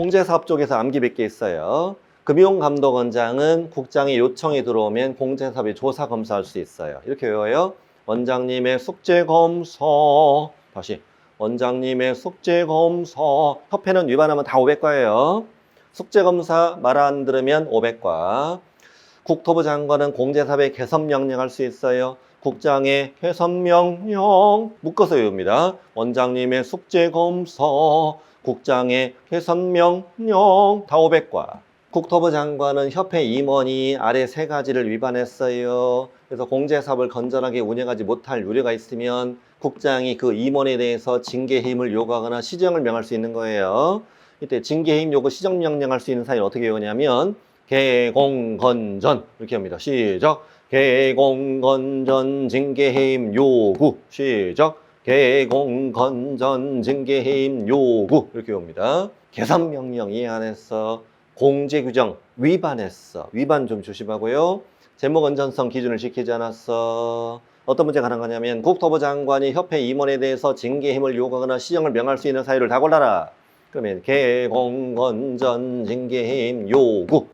공제사업 쪽에서 암기 100개 있어요. 금융감독원장은 국장의 요청이 들어오면 공제사업에 조사 검사할 수 있어요. 이렇게 외워요. 원장님의 숙제 검사. 다시. 원장님의 숙제 검사. 협회는 위반하면 다 500과예요. 숙제 검사 말 안 들으면 500과. 국토부 장관은 공제사업에 개선 명령할 수 있어요. 국장의 개선 명령 묶어서 외웁니다. 원장님의 숙제 검사, 국장의 개선 명령 다 500과. 국토부 장관은 협회 임원이 아래 세 가지를 위반했어요. 그래서 공제 사업을 건전하게 운영하지 못할 우려가 있으면 국장이 그 임원에 대해서 징계 해임을 요구하거나 시정을 명할 수 있는 거예요. 이때 징계 해임 요구 시정 명령할 수 있는 사유는 어떻게 외우냐면 개공건전 이렇게 합니다. 시작. 개공건전 징계 해임 요구 시작. 개공건전 징계해임 요구 이렇게 옵니다. 개선 명령 이해 안 했어. 공제 규정 위반했어. 위반 좀 조심하고요. 제목 건전성 기준을 지키지 않았어. 어떤 문제가 가는 거냐면 국토부 장관이 협회 임원에 대해서 징계 힘을 요구하거나 시정을 명할 수 있는 사유를 다 골라라. 그러면 개공건전 징계 힘 요구